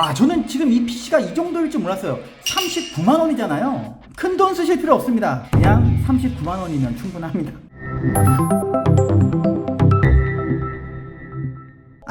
아 저는 지금 이 PC가 이 정도일 줄 몰랐어요. 39만 원이잖아요. 큰 돈 쓰실 필요 없습니다. 그냥 39만 원이면 충분합니다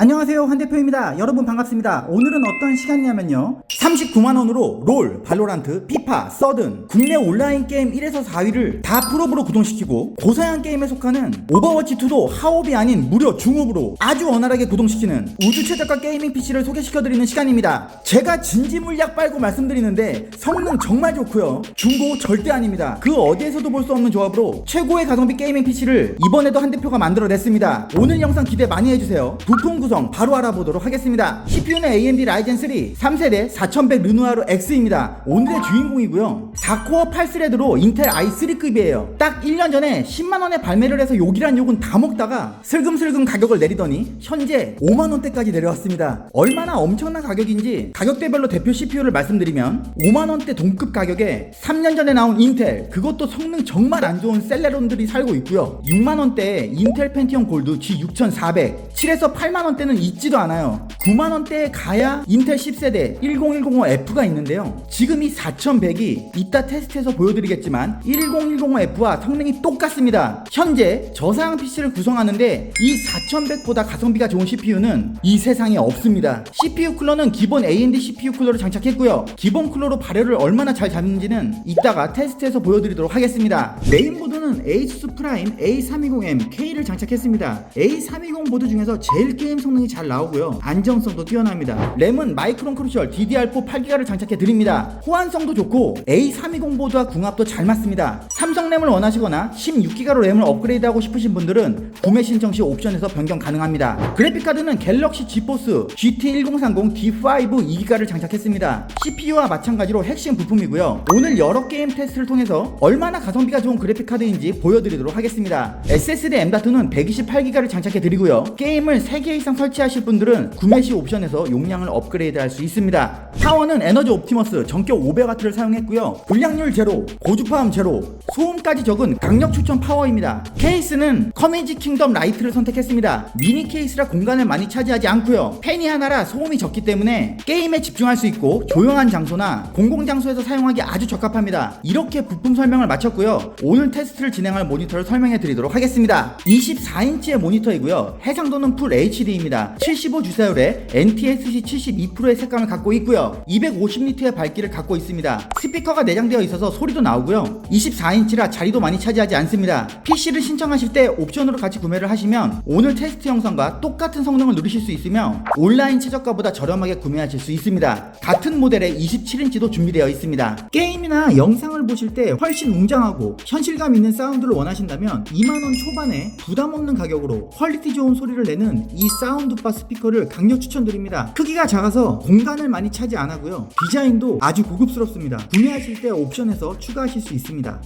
안녕하세요 환 대표입니다. 여러분 반갑습니다. 오늘은 어떤 시간이냐면요. 39만원으로 롤, 발로란트, 피파, 서든 국내 온라인 게임 1에서 4위를 다 풀업으로 구동시키고 고사양 게임에 속하는 오버워치2도 하업이 아닌 무려 중업으로 아주 원활하게 구동시키는 우주 최저가 게이밍 PC를 소개시켜드리는 시간입니다. 제가 진지물약 빨고 말씀드리는데 성능 정말 좋고요. 중고 절대 아닙니다. 그 어디에서도 볼 수 없는 조합으로 최고의 가성비 게이밍 PC를 이번에도 한 대표가 만들어냈습니다. 오늘 영상 기대 많이 해주세요. 부품 구성 바로 알아보도록 하겠습니다. CPU는 AMD 라이젠 3 3세대 4100 르누아르 X입니다. 오늘의 주인공이고요. 4코어 8스레드로 인텔 i3급이에요. 딱 1년 전에 10만원에 발매를 해서 욕이란 욕은 다 먹다가 슬금슬금 가격을 내리더니 현재 5만원대까지 내려왔습니다. 얼마나 엄청난 가격인지 가격대별로 대표 CPU를 말씀드리면 5만원대 동급 가격에 3년 전에 나온 인텔 그것도 성능 정말 안 좋은 셀레론들이 살고 있고요. 6만원대에 인텔 펜티엄 골드 G6400 7에서 8만원 대는 있지도 않아요. 9만 원대에 가야 인텔 10세대 10105F가 있는데요. 지금 이 4100이 이따 테스트해서 보여드리겠지만 10105F와 성능이 똑같습니다. 현재 저사양 PC를 구성하는데 이 4100보다 가성비가 좋은 CPU는 이 세상에 없습니다. CPU 쿨러는 기본 AMD CPU 쿨러를 장착했고요. 기본 쿨러로 발열을 얼마나 잘 잡는지는 이따가 테스트해서 보여드리도록 하겠습니다. 메인보드는 ASUS 프라임 A320M K를 장착했습니다. A320 보드 중에서 제일 게임 성 능이 잘 나오고요. 안정성도 뛰어납니다. 램은 마이크론 크루셜 DDR4 8기가를 장착해 드립니다. 호환성도 좋고 A320 보드와 궁합도 잘 맞습니다. 삼성 램을 원하시거나 16기가로 램을 업그레이드하고 싶으신 분들은 구매 신청 시 옵션에서 변경 가능합니다. 그래픽카드는 갤럭시 지포스 GT1030 D5 2기가를 장착했습니다. CPU와 마찬가지로 핵심 부품이고요. 오늘 여러 게임 테스트를 통해서 얼마나 가성비가 좋은 그래픽카드인지 보여드리도록 하겠습니다. SSD M.2는 128기가를 장착해 드리고요. 게임을 3개 이상 설치하실 분들은 구매 시 옵션에서 용량을 업그레이드 할 수 있습니다. 파워는 에너지 옵티머스 전격 500W를 사용했고요. 불량률 제로 고주파음 제로 소음까지 적은 강력 추천 파워입니다. 케이스는 커미지 킹덤 라이트를 선택했습니다. 미니 케이스라 공간을 많이 차지하지 않고요. 펜이 하나라 소음이 적기 때문에 게임에 집중할 수 있고 조용한 장소나 공공 장소에서 사용하기 아주 적합합니다. 이렇게 부품 설명을 마쳤고요. 오늘 테스트를 진행할 모니터를 설명해 드리도록 하겠습니다. 24인치의 모니터이고요. 해상도는 풀 HD입니다 75 주사율에 NTSC 72%의 색감을 갖고 있고요. 250니트의 밝기를 갖고 있습니다. 스피커가 내장되어 있어서 소리도 나오고요. 24인치라 자리도 많이 차지하지 않습니다. PC를 신청하실 때 옵션으로 같이 구매를 하시면 오늘 테스트 영상과 똑같은 성능을 누리실 수 있으며 온라인 최저가보다 저렴하게 구매하실 수 있습니다. 같은 모델의 27인치도 준비되어 있습니다. 게임이나 영상을 보실 때 훨씬 웅장하고 현실감 있는 사운드를 원하신다면 2만원 초반에 부담 없는 가격으로 퀄리티 좋은 소리를 내는 이 사운드 바 스피커를 강력 추천드립니다. 크기가 작아서 공간을 많이 차지 안 하고요. 디자인도 아주 고급스럽습니다. 구매하실 때 옵션에서 추가하실 수 있습니다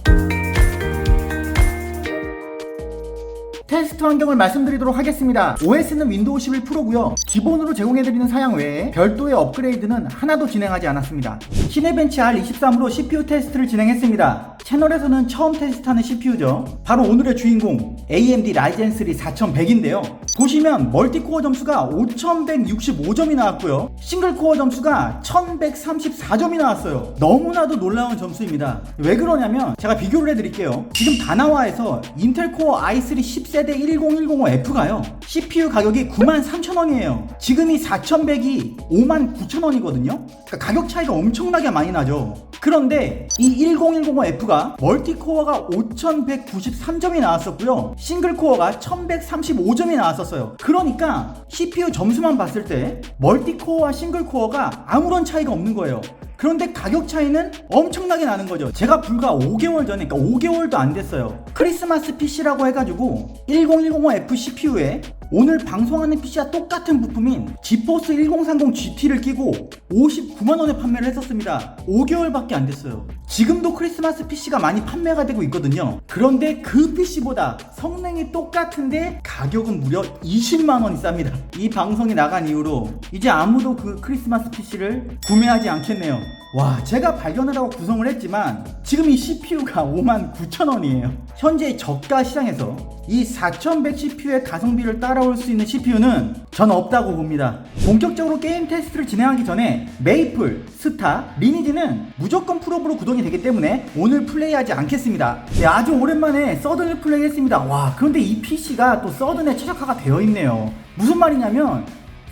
테스트 환경을 말씀드리도록 하겠습니다. OS는 윈도우 11 프로고요. 기본으로 제공해드리는 사양 외에 별도의 업그레이드는 하나도 진행하지 않았습니다. 시네벤치 R23으로 CPU 테스트를 진행했습니다. 채널에서는 처음 테스트하는 CPU죠. 바로 오늘의 주인공 AMD 라이젠 3 4100인데요. 보시면 멀티코어 점수가 5165점이 나왔고요. 싱글코어 점수가 1134점이 나왔어요. 너무나도 놀라운 점수입니다. 왜 그러냐면 제가 비교를 해드릴게요. 지금 다나와에서 인텔 코어 i3 10세대 10105F가요. CPU 가격이 93,000원이에요. 지금 이 4100이 59,000원이거든요. 그러니까 가격 차이가 엄청나게 많이 나죠. 그런데 이 10105F가 멀티코어가 5193점이 나왔었고요. 싱글코어가 1135점이 나왔었어요. 그러니까 CPU 점수만 봤을 때 멀티코어와 싱글코어가 아무런 차이가 없는 거예요. 그런데 가격 차이는 엄청나게 나는 거죠. 제가 불과 5개월 전에, 그러니까 5개월도 안 됐어요. 크리스마스 PC라고 해가지고 10105F CPU에 오늘 방송하는 PC와 똑같은 부품인 지포스 1030 GT를 끼고 59만원에 판매를 했었습니다. 5개월밖에 안 됐어요. 지금도 크리스마스 PC가 많이 판매가 되고 있거든요. 그런데 그 PC보다 성능이 똑같은데 가격은 무려 20만원이 쌉니다. 이 방송이 나간 이후로 이제 아무도 그 크리스마스 PC를 구매하지 않겠네요. 와, 제가 발견을 하고 구성을 했지만 지금 이 CPU가 5만 9천 원이에요. 현재 저가 시장에서 이4100 CPU의 가성비를 따라올 수 있는 CPU는 전 없다고 봅니다. 본격적으로 게임 테스트를 진행하기 전에 메이플, 스타, 리니지는 무조건 풀업으로 구동이 되기 때문에 오늘 플레이하지 않겠습니다. 네, 아주 오랜만에 서든을 플레이했습니다. 와, 그런데 이 PC가 또 서든에 최적화가 되어 있네요. 무슨 말이냐면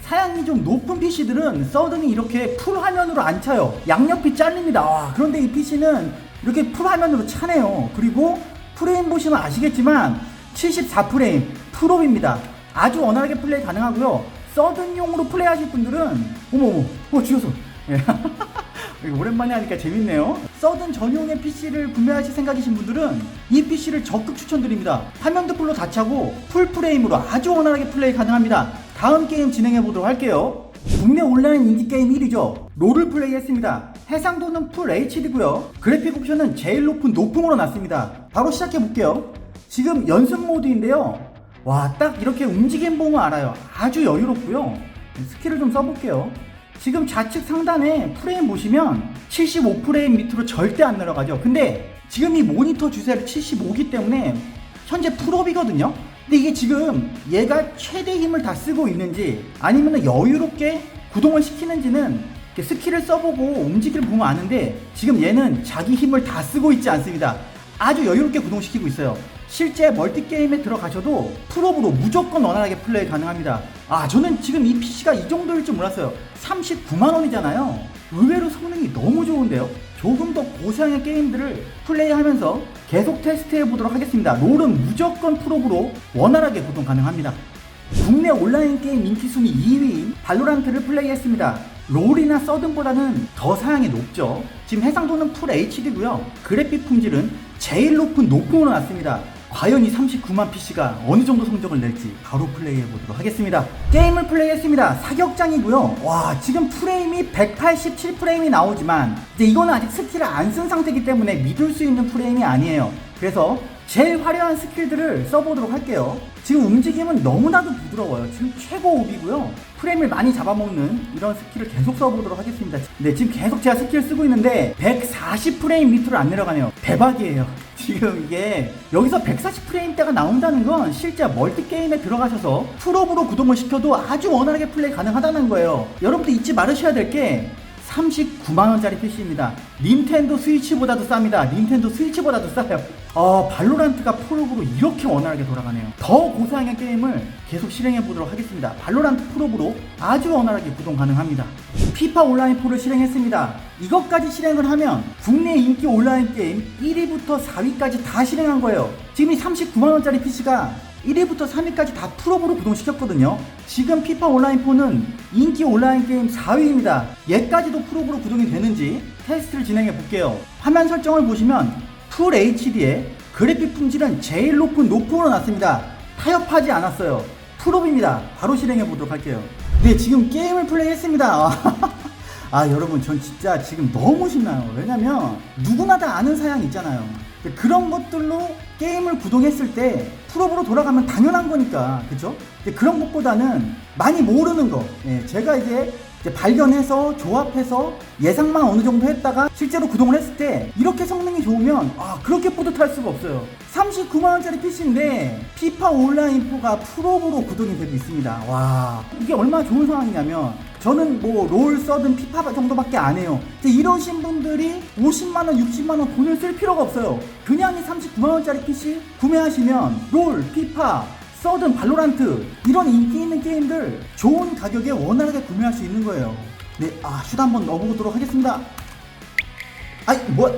사양이 좀 높은 PC들은 서든이 이렇게 풀 화면으로 안 차요. 양옆이 잘립니다. 와, 그런데 이 PC는 이렇게 풀 화면으로 차네요. 그리고 프레임 보시면 아시겠지만 74프레임 풀업입니다. 아주 원활하게 플레이 가능하고요. 서든용으로 플레이하실 분들은 어머 어머 어 죽였어. 예. 오랜만에 하니까 재밌네요. 서든 전용의 PC를 구매하실 생각이신 분들은 이 PC를 적극 추천드립니다. 화면도 풀로 다 차고 풀 프레임으로 아주 원활하게 플레이 가능합니다. 다음 게임 진행해 보도록 할게요. 국내 온라인 인기 게임 1위죠. 롤을 플레이했습니다. 해상도는 풀 HD고요. 그래픽 옵션은 제일 높은 높음으로 놨습니다. 바로 시작해 볼게요. 지금 연습 모드인데요. 와, 딱 이렇게 움직임 보면 알아요. 아주 여유롭고요. 스킬을 좀 써볼게요. 지금 좌측 상단에 프레임 보시면 75프레임 밑으로 절대 안 내려가죠. 근데 지금 이 모니터 주사율이 75기 때문에 현재 풀업이거든요. 근데 이게 지금 얘가 최대 힘을 다 쓰고 있는지 아니면 여유롭게 구동을 시키는지는 스킬을 써보고 움직임을 보면 아는데 지금 얘는 자기 힘을 다 쓰고 있지 않습니다. 아주 여유롭게 구동시키고 있어요. 실제 멀티게임에 들어가셔도 풀업으로 무조건 원활하게 플레이 가능합니다. 아, 저는 지금 이 PC가 이 정도일 줄 몰랐어요. 39만원이잖아요. 의외로 성능이 너무 좋은데요. 조금 더 고사양의 게임들을 플레이하면서 계속 테스트해 보도록 하겠습니다. 롤은 무조건 풀업으로 원활하게 구동 가능합니다. 국내 온라인 게임 인기 순위 2위인 발로란트를 플레이했습니다. 롤이나 서든보다는 더 사양이 높죠. 지금 해상도는 풀 HD고요. 그래픽 품질은 제일 높은 높음으로 놨습니다. 과연 이 39만 PC가 어느 정도 성적을 낼지 바로 플레이해 보도록 하겠습니다. 게임을 플레이했습니다. 사격장이고요. 와, 지금 프레임이 187 프레임이 나오지만 이제 이거는 아직 스킬을 안 쓴 상태이기 때문에 믿을 수 있는 프레임이 아니에요. 그래서 제일 화려한 스킬들을 써보도록 할게요. 지금 움직임은 너무나도 부드러워요. 지금 최고 옵이고요. 프레임을 많이 잡아먹는 이런 스킬을 계속 써보도록 하겠습니다. 네, 지금 계속 제가 스킬 쓰고 있는데 140프레임 밑으로 안 내려가네요. 대박이에요. 지금 이게 여기서 140프레임대가 나온다는 건 실제 멀티게임에 들어가셔서 풀업으로 구동을 시켜도 아주 원활하게 플레이 가능하다는 거예요. 여러분들 잊지 말으셔야 될 게 39만원짜리 PC입니다. 닌텐도 스위치보다도 쌉니다. 닌텐도 스위치보다도 싸요. 어, 발로란트가 프로브로 이렇게 원활하게 돌아가네요. 더 고사양의 게임을 계속 실행해 보도록 하겠습니다. 발로란트 프로브로 아주 원활하게 구동 가능합니다. 피파 온라인 4를 실행했습니다. 이것까지 실행을 하면 국내 인기 온라인 게임 1위부터 4위까지 다 실행한 거예요. 지금 이 39만원짜리 PC가 1위부터 3위까지 다 풀업으로 구동시켰거든요. 지금 피파 온라인 4는 인기 온라인 게임 4위입니다. 얘까지도 풀업으로 구동이 되는지 테스트를 진행해 볼게요. 화면 설정을 보시면 풀 HD에 그래픽 품질은 제일 높은 높음으로 놨습니다. 타협하지 않았어요. 풀업입니다. 바로 실행해 보도록 할게요. 네, 지금 게임을 플레이했습니다. 아 여러분 전 진짜 지금 너무 신나요 왜냐면 누구나 다 아는 사양 있잖아요 그런 것들로 게임을 구동했을 때 풀업으로 돌아가면 당연한 거니까 그죠? 그런 것보다는 많이 모르는 거. 예, 제가 이제 발견해서 조합해서 예상만 어느 정도 했다가 실제로 구동을 했을 때 이렇게 성능이 좋으면 아 그렇게 뿌듯할 수가 없어요. 39만원짜리 PC인데 피파 온라인 4가 풀업으로 구동이 되고 있습니다. 와 이게 얼마나 좋은 상황이냐면 저는 뭐롤 서든 피파 정도밖에 안 해요 이러신 분들이 50만 원 60만 원 돈을 쓸 필요가 없어요 그냥 이 39만 원짜리 PC 구매하시면 롤 피파 서든 발로란트 이런 인기 있는 게임들 좋은 가격에 원활하게 구매할 수 있는 거예요. 네, 아슛 한번 넣어보도록 하겠습니다. 아이 뭐?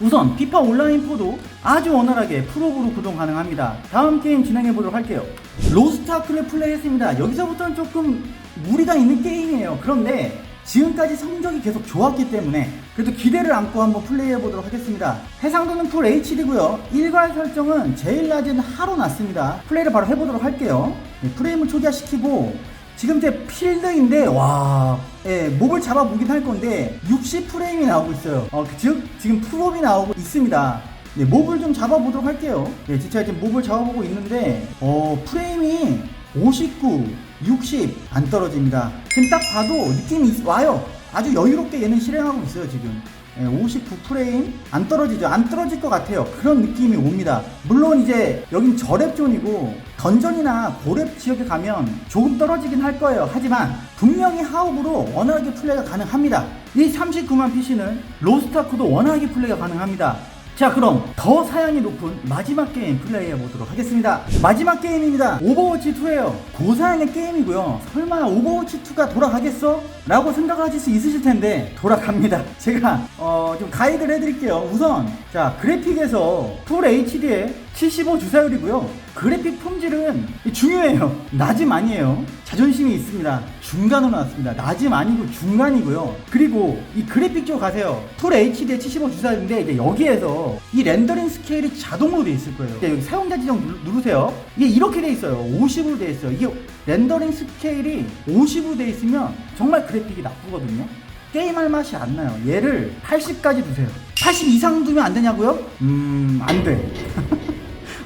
우선 피파 온라인 4도 아주 원활하게 프로브로 구동 가능합니다. 다음 게임 진행해 보도록 할게요. 로스트 아크를 플레이했습니다. 여기서부터는 조금 무리가 있는 게임이에요. 그런데 지금까지 성적이 계속 좋았기 때문에 그래도 기대를 안고 한번 플레이해 보도록 하겠습니다. 해상도는 풀 HD고요. 일괄 설정은 제일 낮은 하로 놨습니다. 플레이를 바로 해보도록 할게요. 네, 프레임을 초기화시키고 지금 제 필드인데 와, 예, 몹을 잡아보긴 할 건데 60 프레임이 나오고 있어요. 어, 즉 지금 풀업이 나오고 있습니다. 네, 몹을 좀 잡아보도록 할게요. 네, 진짜 지금 몹을 잡아보고 있는데 어, 프레임이 59, 60 안 떨어집니다. 지금 딱 봐도 느낌이 있- 와요. 아주 여유롭게 얘는 실행하고 있어요 지금. 59프레임 안 떨어지죠 안 떨어질 것 같아요 그런 느낌이 옵니다 물론 이제 여긴 저랩존이고 던전이나 고랩 지역에 가면 조금 떨어지긴 할 거예요 하지만 분명히 하업으로 원활하게 플레이가 가능합니다 이 39만 PC는 로스트아크도 원활하게 플레이가 가능합니다 자 그럼 더 사양이 높은 마지막 게임 플레이해 보도록 하겠습니다. 마지막 게임입니다. 오버워치 2예요. 고사양의 게임이고요. 설마 오버워치 2가 돌아가겠어? 라고 생각하실 수 있으실 텐데 돌아갑니다. 제가 어, 좀 가이드를 해드릴게요. 우선 자 그래픽에서 풀 HD에 75 주사율이고요. 그래픽 품질은 중요해요. 낮음 아니에요. 자존심이 있습니다. 중간으로 나왔습니다. 낮음 아니고 중간이고요. 그리고 이 그래픽 쪽 가세요. 풀 HD에 75 주사율인데 이제 여기에서 이 렌더링 스케일이 자동으로 돼 있을 거예요. 여기 사용자 지정 누- 누르세요. 이게 이렇게 돼 있어요. 50으로 돼 있어요. 이게 렌더링 스케일이 50으로 돼 있으면 정말 그래픽이 나쁘거든요. 게임할 맛이 안 나요. 얘를 80까지 두세요. 80 이상 두면 안 되냐고요? 음 안 돼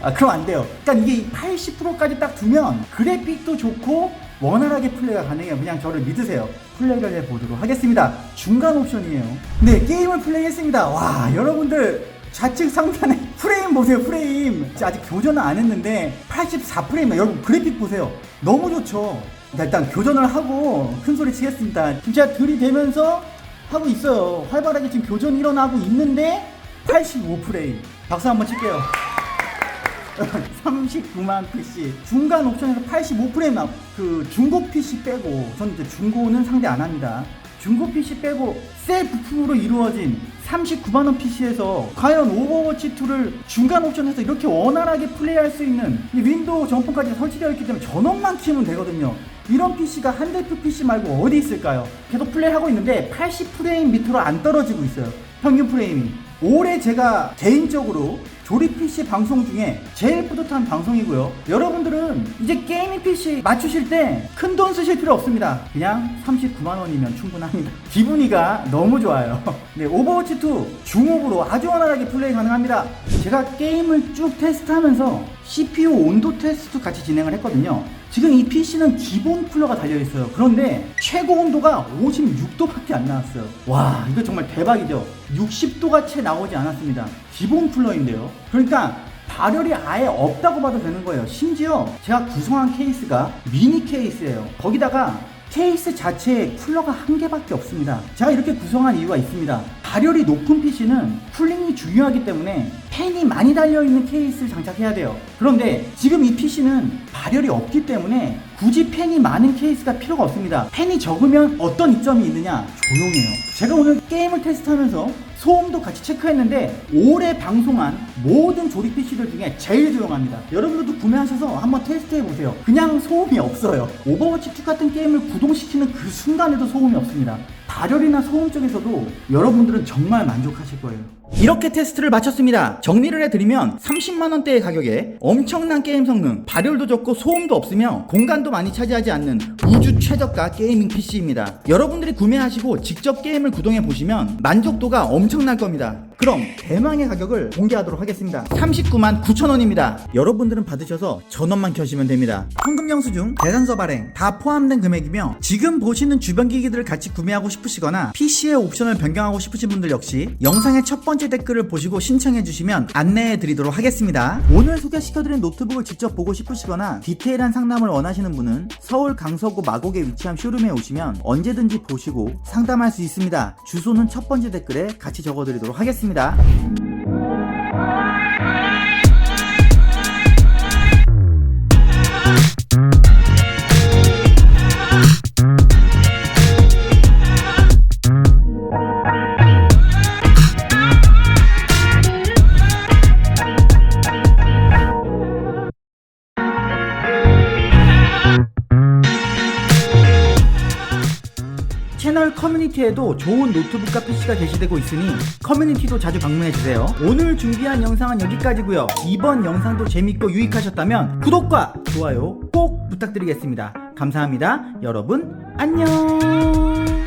아, 그럼 안 돼요. 그러니까 이게 80%까지 딱 두면 그래픽도 좋고 원활하게 플레이가 가능해요. 그냥 저를 믿으세요. 플레이를 해보도록 하겠습니다. 중간 옵션이에요. 네, 게임을 플레이했습니다. 와, 여러분들 좌측 상단에 프레임 보세요, 프레임. 아직 교전은 안 했는데 84프레임. 여러분 그래픽 보세요. 너무 좋죠. 자, 일단 교전을 하고 큰 소리 치겠습니다. 진짜 들이대면서 하고 있어요. 활발하게 지금 교전이 일어나고 있는데 85프레임. 박수 한번 칠게요. 39만 PC 중간 옵션에서 85프레임 나, 그 중고 PC 빼고 전 이제 중고는 상대 안 합니다. 중고 PC 빼고 새 부품으로 이루어진 39만 원 PC에서 과연 오버워치 2를 중간 옵션에서 이렇게 원활하게 플레이할 수 있는 이 윈도우 전폰까지 설치되어 있기 때문에 전원만 키우면 되거든요. 이런 PC가 한 대표 PC 말고 어디 있을까요? 계속 플레이하고 있는데 80프레임 밑으로 안 떨어지고 있어요. 평균 프레임이. 올해 제가 개인적으로 조립 PC 방송 중에 제일 뿌듯한 방송이고요. 여러분들은 이제 게이밍 PC 맞추실 때 큰 돈 쓰실 필요 없습니다. 그냥 39만 원이면 충분합니다. 기분이가 너무 좋아요. 네, 오버워치 2 중업으로 아주 원활하게 플레이 가능합니다. 제가 게임을 쭉 테스트하면서 CPU 온도 테스트 같이 진행을 했거든요. 지금 이 PC는 기본 쿨러가 달려있어요. 그런데 최고 온도가 56도밖에 안 나왔어요. 와, 이거 정말 대박이죠. 60도가 채 나오지 않았습니다. 기본 쿨러인데요. 그러니까 발열이 아예 없다고 봐도 되는 거예요. 심지어 제가 구성한 케이스가 미니 케이스예요. 거기다가 케이스 자체에 쿨러가 한 개밖에 없습니다. 제가 이렇게 구성한 이유가 있습니다. 발열이 높은 PC는 쿨링이 중요하기 때문에 팬이 많이 달려있는 케이스를 장착해야 돼요. 그런데 지금 이 PC는 발열이 없기 때문에 굳이 팬이 많은 케이스가 필요가 없습니다. 팬이 적으면 어떤 이점이 있느냐? 조용해요. 제가 오늘 게임을 테스트하면서 소음도 같이 체크했는데 올해 방송한 모든 조립 PC들 중에 제일 조용합니다. 여러분들도 구매하셔서 한번 테스트해 보세요. 그냥 소음이 없어요. 오버워치 2 같은 게임을 구동시키는 그 순간에도 소음이 없습니다. 발열이나 소음 쪽에서도 여러분들은 정말 만족하실 거예요. 이렇게 테스트를 마쳤습니다. 정리를 해드리면 30만원대의 가격에 엄청난 게임 성능, 발열도 적고 소음도 없으며 공간도 많이 차지하지 않는 우주 최저가 게이밍 PC입니다. 여러분들이 구매하시고 직접 게임을 구동해 보시면 만족도가 엄청날 겁니다. 그럼 대망의 가격을 공개하도록 하겠습니다. 39만 9천원입니다. 여러분들은 받으셔서 전원만 켜시면 됩니다. 현금 영수증, 대산서 발행 다 포함된 금액이며 지금 보시는 주변 기기들을 같이 구매하고 싶으시거나 PC의 옵션을 변경하고 싶으신 분들 역시 영상의 첫 번째 댓글을 보시고 신청해 주시면 안내해 드리도록 하겠습니다. 오늘 소개시켜드린 노트북을 직접 보고 싶으시거나 디테일한 상담을 원하시는 분은 서울 강서구 마곡에 위치한 쇼룸에 오시면 언제든지 보시고 상담할 수 있습니다. 주소는 첫 번째 댓글에 같이 적어드리도록 하겠습니다. 커뮤니티에도 좋은 노트북 과 PC가 게시되고 있으니 커뮤니티도 자주 방문해주세요. 오늘 준비한 영상은 여기까지고요. 이번 영상도 재밌고 유익하셨다면 구독과 좋아요 꼭 부탁드리겠습니다. 감사합니다. 여러분 안녕